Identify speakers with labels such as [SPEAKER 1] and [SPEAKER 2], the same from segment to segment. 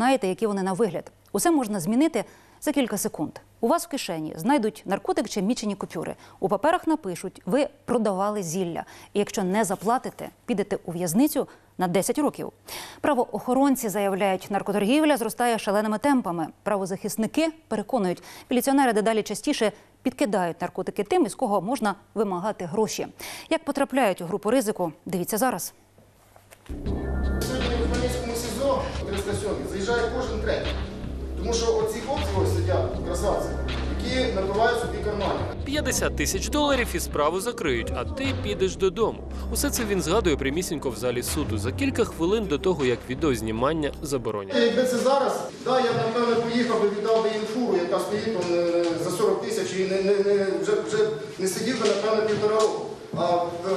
[SPEAKER 1] знаєте, які вони на вигляд. Усе можна змінити за кілька секунд. У вас в кишені знайдуть наркотик чи мічені купюри. У паперах напишуть, ви продавали зілля. І якщо не заплатите, підете у в'язницю на 10 років. Правоохоронці заявляють, наркоторгівля зростає шаленими темпами. Правозахисники переконують, міліціонери дедалі частіше підкидають наркотики тим, із кого можна вимагати гроші. Як потрапляють у групу ризику, дивіться зараз.
[SPEAKER 2] 307 заїжджає кожен третій. Тому що оці хлопці ось сидять, красавці, які набивають собі кармани.
[SPEAKER 3] 50 тисяч доларів і справу закриють, а ти підеш додому. Усе це він згадує прямісінько в залі суду за кілька хвилин до того, як відеознімання заборонять.
[SPEAKER 2] Якби це зараз, да, я напевно поїхав би, віддав би їм фуру, яка стоїть там, е, за 40 тисяч і не, не, не, вже, вже не сидів би, напевно, півтора року. А е,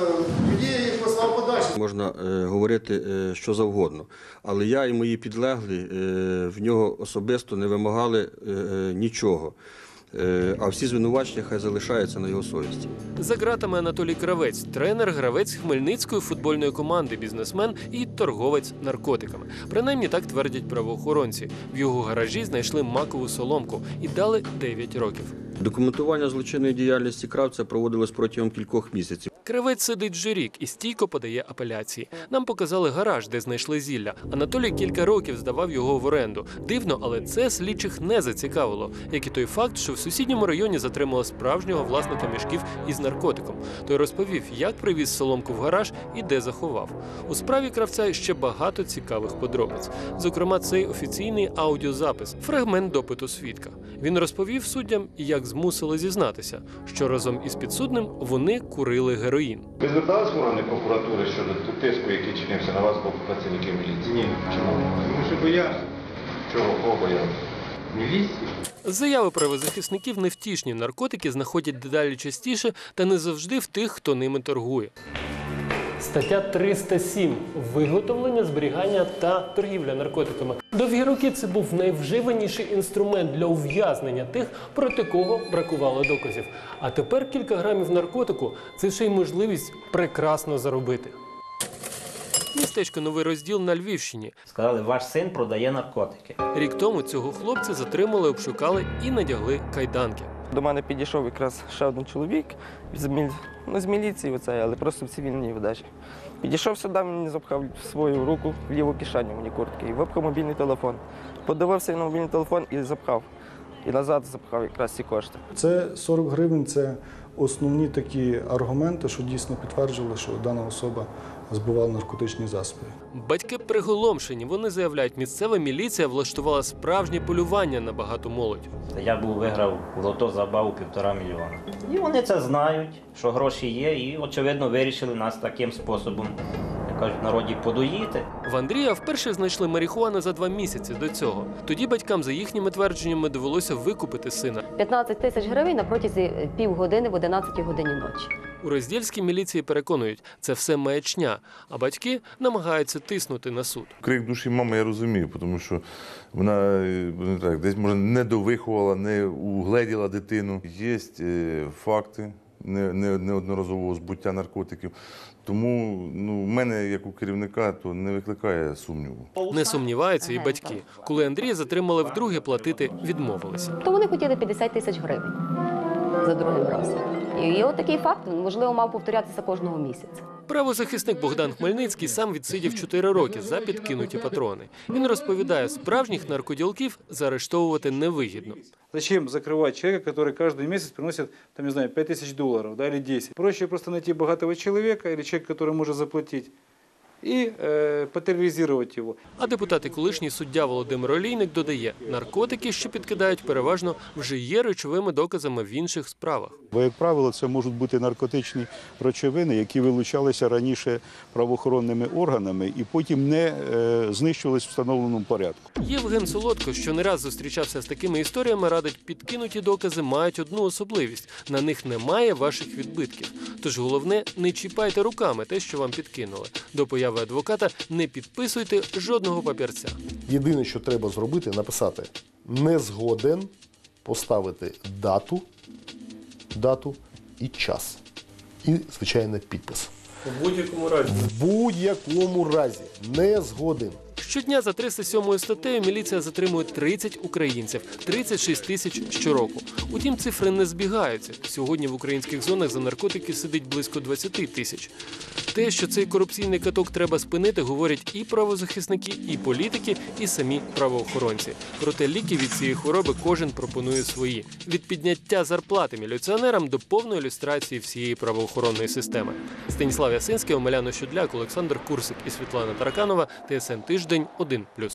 [SPEAKER 2] тоді я їх послав подальше.
[SPEAKER 4] Можна е, говорити е, що завгодно, але я і мої підлеглі е, в нього особисто не вимагали е, е, нічого. Е, а всі звинувачення хай залишаються на його совісті.
[SPEAKER 3] За ґратами Анатолій Кравець, тренер, гравець хмельницької футбольної команди, бізнесмен і торговець наркотиками. Принаймні так твердять правоохоронці. В його гаражі знайшли макову соломку і дали 9 років.
[SPEAKER 4] Документування злочинної діяльності кравця проводилось протягом кількох місяців.
[SPEAKER 3] Кривець сидить вже рік і стійко подає апеляції. Нам показали гараж, де знайшли зілля. Анатолій кілька років здавав його в оренду. Дивно, але це слідчих не зацікавило, як і той факт, що в сусідньому районі затримали справжнього власника мішків із наркотиком. Той розповів, як привіз соломку в гараж і де заховав. У справі кравця ще багато цікавих подробиць. Зокрема, цей офіційний аудіозапис, фрагмент допиту свідка. Він розповів суддям, як змусили зізнатися, що разом із підсудним вони курили героїн.
[SPEAKER 5] Ви звертались в органи прокуратури щодо тиску, який чинився на вас боку працівників міліції? Ні. Чому?
[SPEAKER 6] Тому що боявся.
[SPEAKER 5] Чого? Кого боявся?
[SPEAKER 6] Міліції.
[SPEAKER 3] Заяви правозахисників невтішні. Наркотики знаходять дедалі частіше та не завжди в тих, хто ними торгує. Стаття 307 виготовлення, зберігання та торгівля наркотиками. Довгі роки це був найвживаніший інструмент для ув'язнення тих, проти кого бракувало доказів. А тепер кілька грамів наркотику це ще й можливість прекрасно заробити. Містечко Новий розділ на Львівщині.
[SPEAKER 7] Сказали, ваш син продає наркотики.
[SPEAKER 3] Рік тому цього хлопця затримали, обшукали і надягли кайданки.
[SPEAKER 8] До мене підійшов якраз ще один чоловік з, міль... ну, з міліції, оце, але просто в цивільній вдачі. Підійшов сюди, мені запхав свою руку в ліву кишеню мені куртки і випхав мобільний телефон. Подивився на мобільний телефон і запхав. І назад запхав якраз ці кошти.
[SPEAKER 9] Це 40 гривень це основні такі аргументи, що дійсно підтверджували, що дана особа збувала наркотичні засоби.
[SPEAKER 3] Батьки приголомшені. Вони заявляють, місцева міліція влаштувала справжнє полювання на багату молодь.
[SPEAKER 7] Я був виграв в лото забаву півтора мільйона. І вони це знають, що гроші є, і очевидно вирішили нас таким способом, як кажуть, в народі подоїти.
[SPEAKER 3] В Андрія вперше знайшли марихуану за два місяці до цього. Тоді батькам, за їхніми твердженнями, довелося викупити сина.
[SPEAKER 10] 15 тисяч гривень на протязі півгодини в 11 годині ночі.
[SPEAKER 3] У роздільській міліції переконують, це все маячня, а батьки намагаються тиснути на суд.
[SPEAKER 11] Крик душі мами я розумію, тому що вона е, не так, десь може не довиховала, не угледіла дитину. Є е, факти неодноразового збуття наркотиків. Тому ну, в мене, як у керівника, то не викликає сумніву.
[SPEAKER 3] Не сумніваються і батьки. Коли Андрія затримали вдруге, платити відмовилися.
[SPEAKER 10] То вони хотіли 50 тисяч гривень за другим разом. І от такий факт, можливо, мав повторятися кожного місяця.
[SPEAKER 3] Правозахисник Богдан Хмельницький сам відсидів 4 роки за підкинуті патрони. Він розповідає, справжніх наркоділків заарештовувати невигідно.
[SPEAKER 6] Зачем закрывать человека, который каждый месяц приносит, там, не знаю, 5 тысяч долларов да, или 10? Проще просто найти богатого человека или человека, который может заплатить, и э, потерроризировать его.
[SPEAKER 3] А депутат і колишній суддя Володимир Олійник додає, наркотики, що підкидають, переважно вже є речовими доказами в інших справах.
[SPEAKER 9] Бо, як правило, це можуть бути наркотичні речовини, які вилучалися раніше правоохоронними органами і потім не е, знищувались в встановленому порядку.
[SPEAKER 3] Євген Солодко, що не раз зустрічався з такими історіями, радить, підкинуті докази мають одну особливість: на них немає ваших відбитків. Тож головне, не чіпайте руками те, що вам підкинули. До появи адвоката не підписуйте жодного папірця.
[SPEAKER 12] Єдине, що треба зробити, написати не згоден, поставити дату, дату і час. І, звичайно, підпис.
[SPEAKER 3] У будь-якому разі.
[SPEAKER 12] В будь-якому разі не згоден.
[SPEAKER 3] Щодня за 307 статтею міліція затримує 30 українців, 36 тисяч щороку. Утім, цифри не збігаються. Сьогодні в українських зонах за наркотики сидить близько 20 тисяч. Те, що цей корупційний каток треба спинити, говорять і правозахисники, і політики, і самі правоохоронці. Проте ліки від цієї хвороби кожен пропонує свої від підняття зарплати міліціонерам до повної ілюстрації всієї правоохоронної системи. Станіслав Ясинський, Омеляно Щудляк, Олександр Курсик і Світлана Тараканова. ТСН тиждень 1+,1.